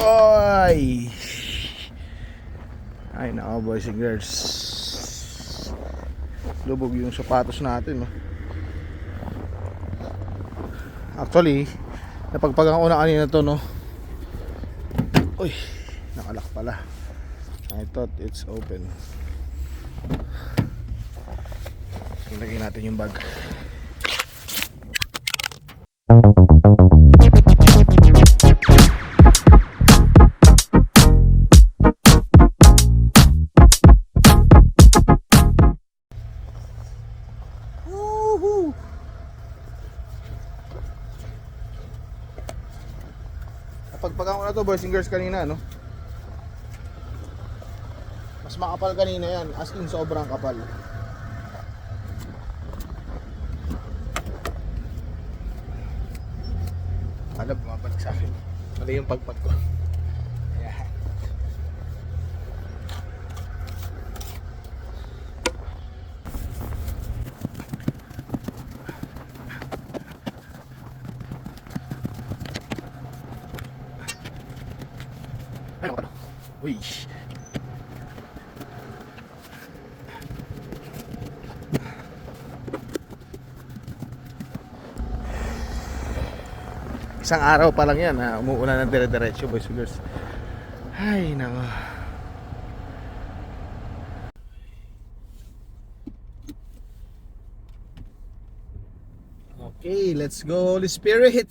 Oy! Ay, nako boys and girls. Lubog yung sapatos natin, no? Actually, napagpagang ko na kanina to, no? Uy, nakalak pala. I thought it's open. Ilagay natin yung bag. To boys and girls kanina no. Mas makapal kanina yan, as in sobrang kapal. Alam, bumabalik sa akin. Mali yung pagpag ko. Ayan. Ano ka Uy. Isang araw pa lang yan ha, umuuna ng dire-diretso boys and girls. Ay, nako. Okay, let's go Holy Spirit.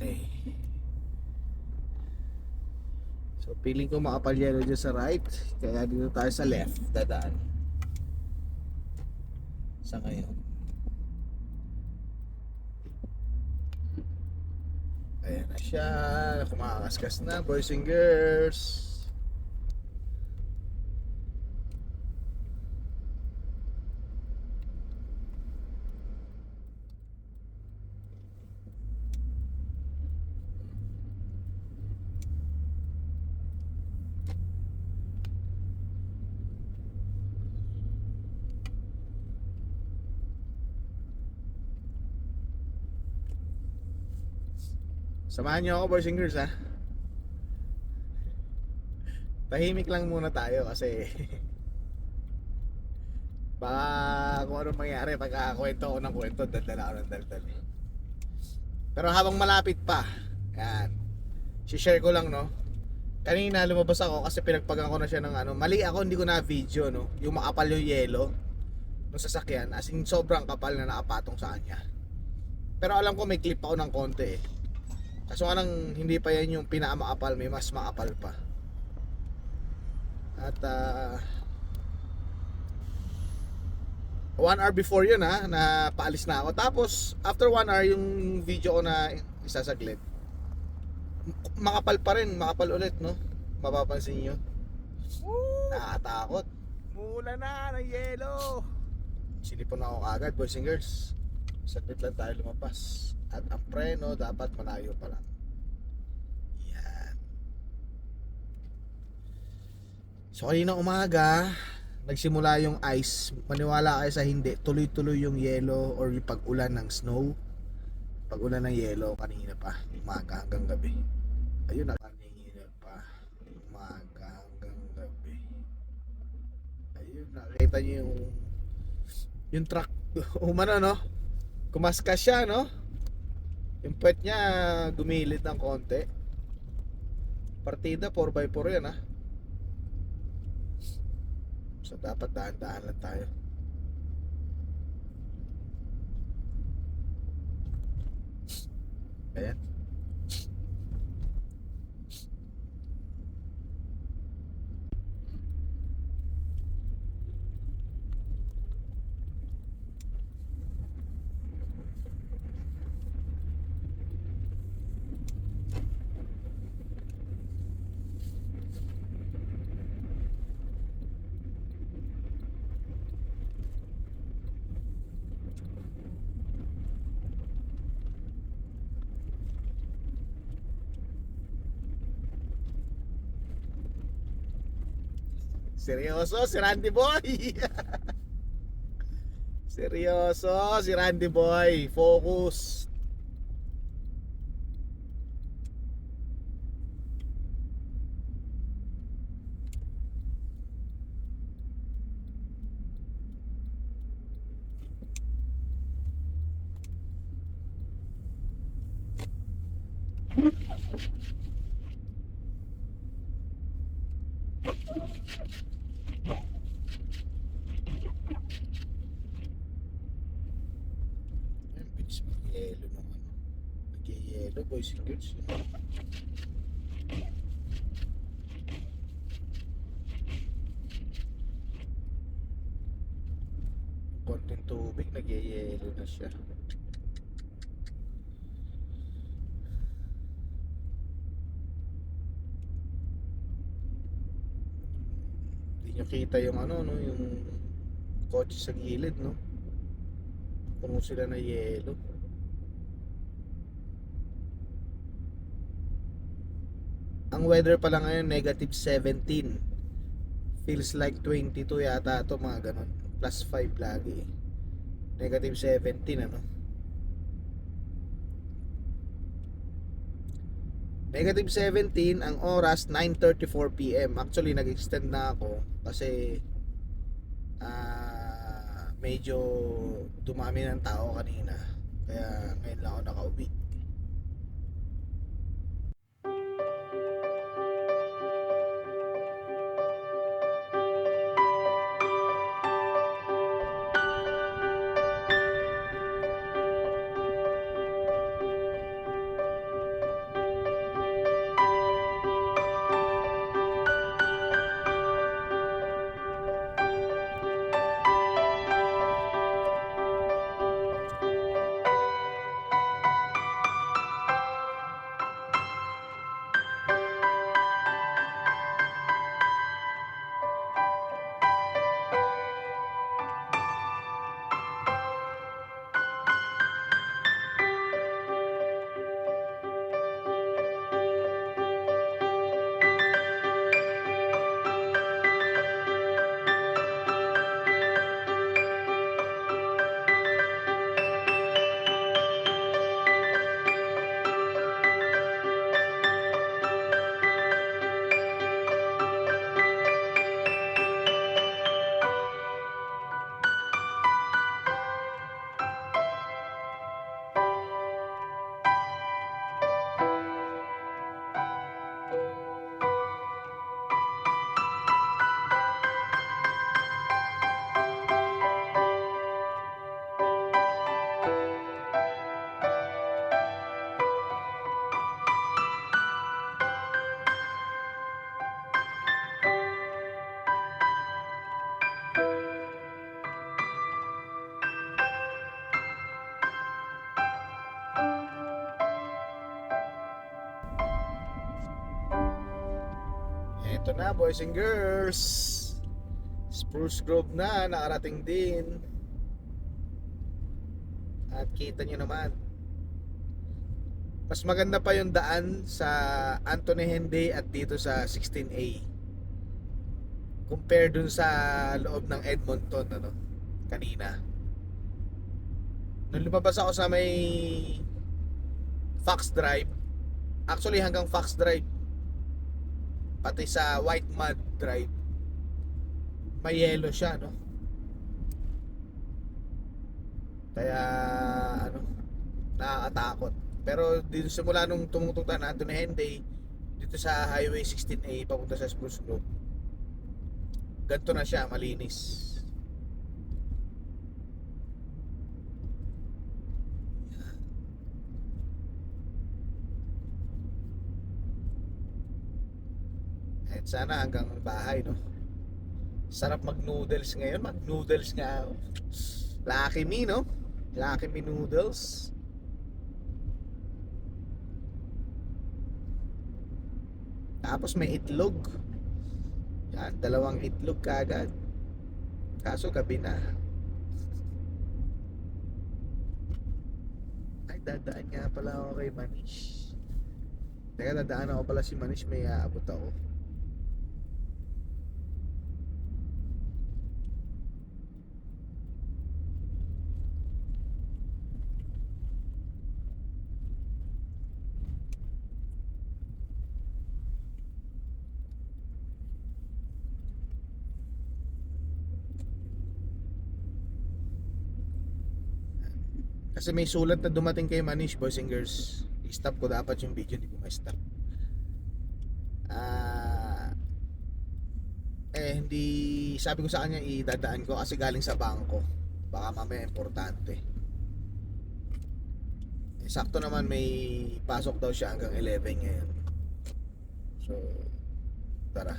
Okay. Feeling ko makapal yellow dyan sa right. Kaya dito tayo sa left. Dadaan. Sa ngayon. Ayan na siya. Kumakaskas na, boys and girls. Samahan niyo ako, boys and girls, ha? Tahimik lang muna tayo kasi baka kung ano mangyari pagka kwento ko ng kwento, daldala ako ng daldal. eh. Pero habang malapit pa, yan, share ko lang, no? Kanina lumabas ako kasi pinagpagan ko na siya ng ano, mali ako, hindi ko na video, no? Yung makapal yung yelo ng sasakyan, as in sobrang kapal na nakapatong sa kanya. Pero alam ko may clip ako ng konti eh. Kaso nga nang hindi pa yan yung pinakamakapal, may mas makapal pa. At ah, one hour before yun ha, na paalis na ako. Tapos, after one hour, yung video ko na isasaglit, makapal pa rin, makapal ulit, no? Mapapansin nyo. Nakakatakot. Mula na ng yelo. Sinipon ako kagad, boys and girls. Saglit lang tayo lumabas. At ang preno dapat malayo pa lang. Yan. So kanina umaga, nagsimula yung ice. Maniwala kayo sa hindi, tuloy-tuloy yung yellow or yung pag-ulan ng snow. Pag-ulan ng yellow kanina pa, umaga hanggang gabi. Ayun na kanina pa, umaga hanggang gabi. Ayun, nakita niyo yung yung truck umano no? Kumaskas siya no? Yung puwet niya gumilid ng konti. Partida 4x4 yan ha. So dapat dahan-dahan lang tayo. Ayan. Seryoso si Randy Boy. Seryoso, si Randy Boy. Focus. Ayun, Boys and girls. Konting tubig, nag-yelo na siya. Hindi nyo kita yung ano, no, yung kotse sa gilid, no? Puno sila na yelo. Ang weather pa lang ngayon, negative 17. Feels like 22 yata ito, mga ganun. Plus 5 lagi. Negative 17, ano? Negative 17, ang oras 9.34pm. Actually, nag-extend na ako kasi ah medyo dumami ng tao kanina. Ito na boys and girls. Spruce Grove na, nakarating din. At kita nyo naman. Mas maganda pa yung daan sa Anthony Henday at dito sa 16A. Compare dun sa loob ng Edmonton ano, kanina. Nung lumabas ako sa may Fox Drive, actually hanggang Fox Drive, pati sa White Mud Drive may yellow siya no? Kaya ano nakakatakot. Pero dito simula nung tumututa na Anthony Henday dito sa Highway 16A papunta sa Spruce Grove ganito na siya malinis At sana hanggang bahay, no? Sarap mag-noodles ngayon. Mag-noodles nga. ako. Lucky me, no? Lucky me noodles. Tapos may itlog. Yan, dalawang itlog kagad. Kaso gabi na. Ay, dadaan nga pala ako kay Manish. Teka, dadaan ako pala si Manish. May aabot ako. Kasi may sulat na dumating kay Manish, boys and girls. I-stop ko dapat yung video, hindi ko ma-stop. Ah... eh, hindi... Sabi ko sa kanya, idadaan ko kasi galing sa bangko. Baka mamaya importante. Eh, sakto naman may pasok daw siya hanggang 11 ngayon. So, tara.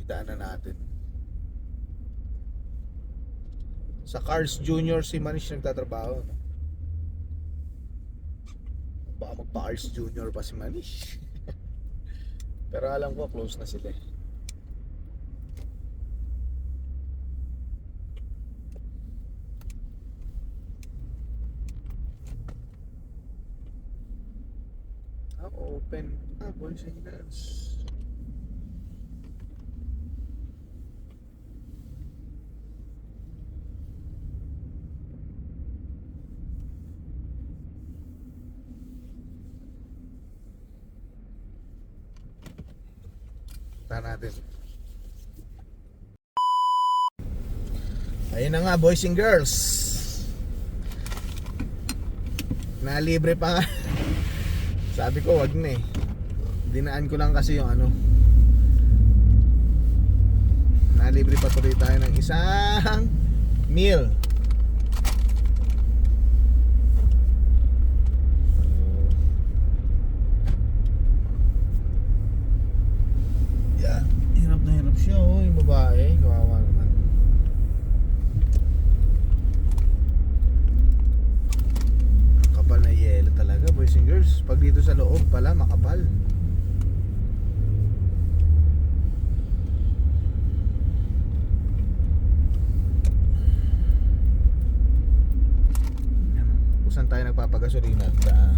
Idaan na natin. Sa Cars Junior si Manish nagtatrabaho. No? Baka magpa-Cars Junior pa si Manish. Pero alam ko close na sila. eh. Ah, open. Ah, boys and girls. Punta natin. Ayun na nga, boys and girls. Nalibre pa nga. Sabi ko, wag na eh. Dinaan ko lang kasi yung ano. Nalibre pa tuloy tayo ng isang meal. Yeah, hirap na hirap siya oh, yung babae. Kawawa naman. Ang kapal na yelo talaga, Pag dito sa loob pala, makapal. Saan tayo nagpapagasolina at ah,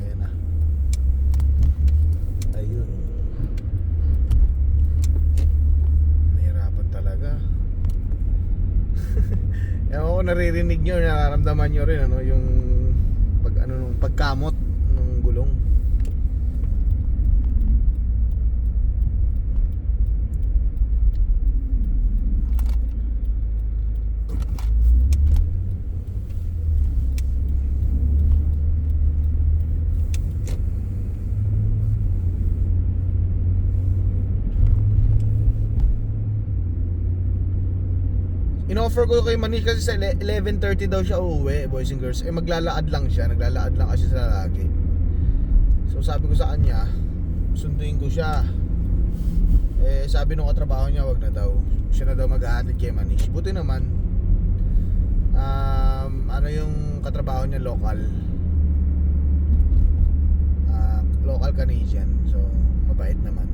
ayan. Ayun. Nahirapan talaga. Ewan ko naririnig nyo, nararamdaman nyo rin ano, yung pag ano nung pagkamot ng gulong. In-offer ko kay Manish kasi sa ele- 11.30 daw siya uuwi, boys and girls. Eh maglalakad lang siya, naglalakad lang kasi sa lagi. So sabi ko sa kanya, sunduin ko siya. Eh sabi nung katrabaho niya, wag na daw. Siya na daw maghahatid kay Manish. Buti naman, um, ano yung katrabaho niya local. Ah, local Canadian. So mabait naman.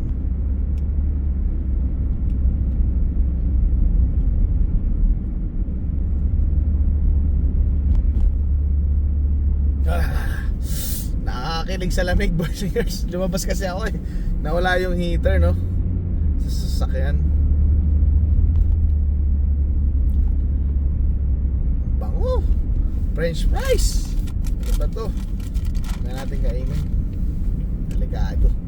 Ah, nakakakilig sa lamig boys lumabas kasi ako eh. Nawala yung heater no? Sa sasakyan. Ang bango. French fries. Ano ba to? Na natin kainin. Delikado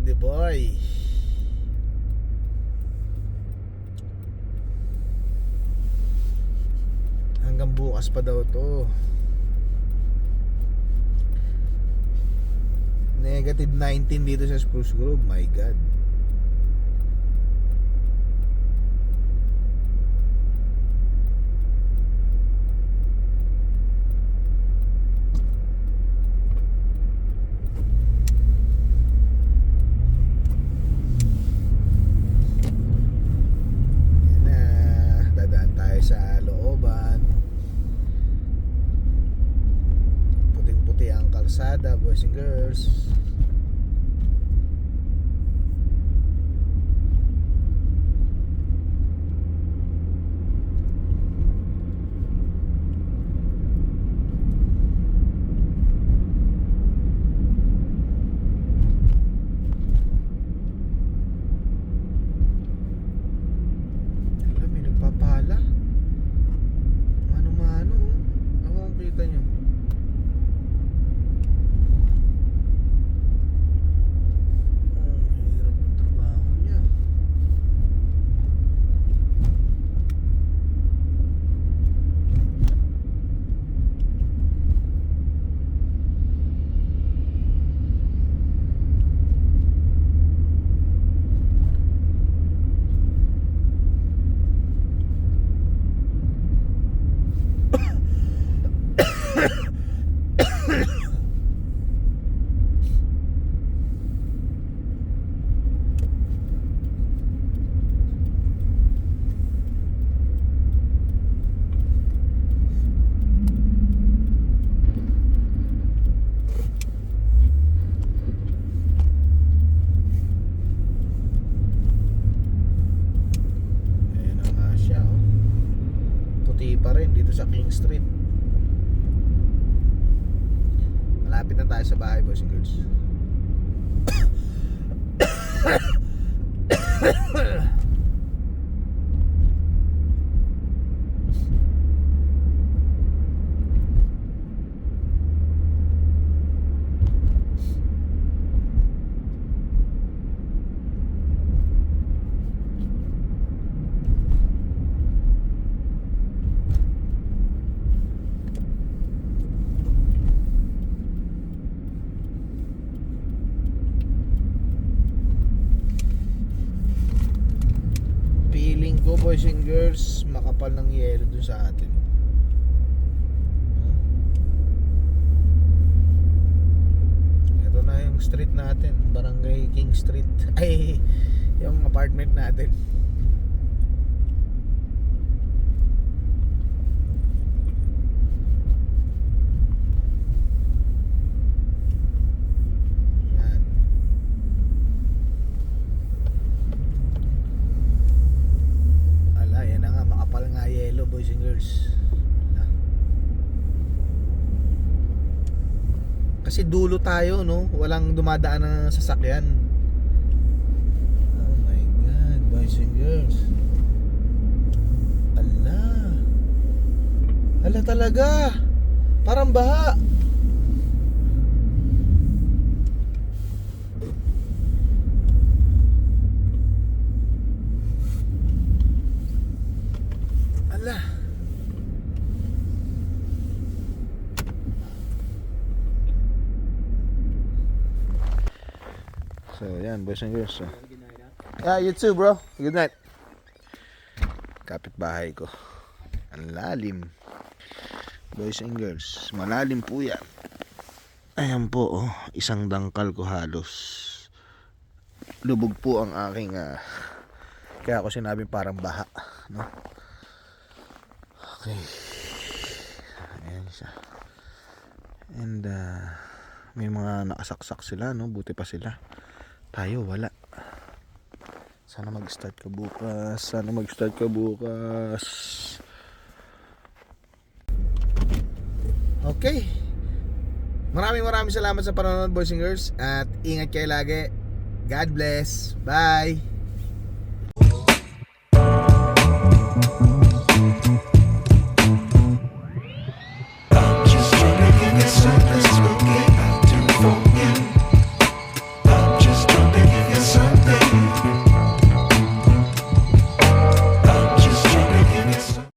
Randy Boy. Hanggang bukas pa daw to. Negative 19 dito sa Spruce Grove. My God. Boys and girls. Rin dito sa King Street. Malapit na tayo sa bahay, boys and girls. Feeling ko, boys and girls, makapal ng yelo dun sa atin. Ito na yung street natin, Barangay King Street. Ay, yung apartment natin. Yan. Ala, yan na nga, makapal nga yellow, boys and girls. Ala. Kasi dulo tayo, no? Walang dumadaan na sasakyan. Oh my God, boys and girls. Ala. Ala talaga. Parang baha. Ala. So, yan, boys and girls. So. Yeah, you too, bro. Good night. Kapit-bahay ko. Ang lalim. Boys and girls, malalim po yan. Ayan po, oh. Isang dangkal ko halos. Lubog po ang aking, ah, kaya ako sinabing parang baha, no? Okay. Ayan siya. And, ah, may mga nakasaksak sila, no? Buti pa sila. Tayo, wala. Sana mag-start ka bukas. Sana mag-start ka bukas. Okay. Maraming maraming salamat sa panonood, boys and girls. At ingat kayo lagi. God bless. Bye.